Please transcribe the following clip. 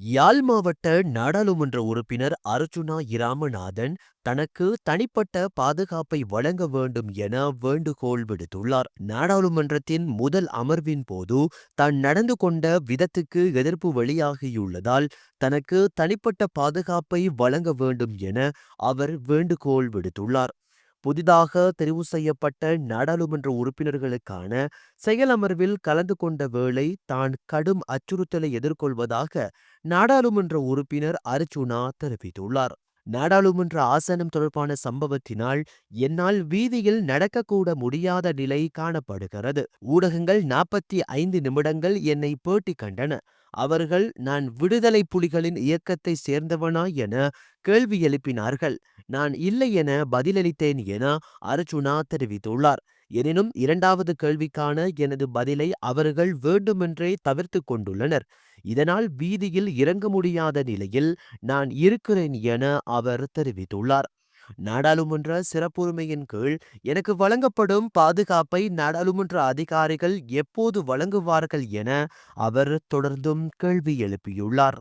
யாழ் மாவட்ட நாடாளுமன்ற உறுப்பினர் அர்ஜுனா இராமநாதன் தனக்கு தனிப்பட்ட பாதுகாப்பை வழங்க வேண்டும் என வேண்டுகோள் விடுத்துள்ளார். நாடாளுமன்றத்தின் முதல் அமர்வின் போது தான் நடந்து கொண்ட விதத்துக்கு எதிர்ப்பு வெளியாகியுள்ளதால் தனக்கு தனிப்பட்ட பாதுகாப்பை வழங்க வேண்டும் என அவர் வேண்டுகோள் விடுத்துள்ளார். புதிதாக தெரிவு செய்யப்பட்ட நாடாளுமன்ற உறுப்பினர்களுக்கான செயலமர்வில் கலந்து கொண்ட வேளை தான் கடும் அச்சுறுத்தலை எதிர்கொள்வதாக நாடாளுமன்ற உறுப்பினர் அர்ச்சுனா தெரிவித்துள்ளார். நாடாளுமன்ற ஆசனம் தொடர்பான சம்பவத்தினால் என்னால் வீதியில் நடக்கக்கூட முடியாத நிலை காணப்படுகிறது. ஊடகங்கள் நாற்பத்தி ஐந்து நிமிடங்கள் என்னை பேட்டி கண்டன. அவர்கள் நான் விடுதலை புலிகளின் இயக்கத்தை சேர்ந்தவனா என கேள்வி எழுப்பினார்கள். நான் இல்லை என பதிலளித்தேன் என அர்ஜுனா தெரிவித்துள்ளார். எனினும் இரண்டாவது கேள்விக்கான எனது பதிலை அவர்கள் வேண்டுமென்றே தவிர்த்து கொண்டுள்ளனர். இதனால் வீதியில் இறங்க முடியாத நிலையில் நான் இருக்கிறேன் என அவர் தெரிவித்துள்ளார். நாடாளுமன்ற சிறப்புரிமையின் கீழ் எனக்கு வழங்கப்படும் பாதுகாப்பை நாடாளுமன்ற அதிகாரிகள் எப்போது வழங்குவார்கள் என அவர் தொடர்ந்தும் கேள்வி எழுப்பியுள்ளார்.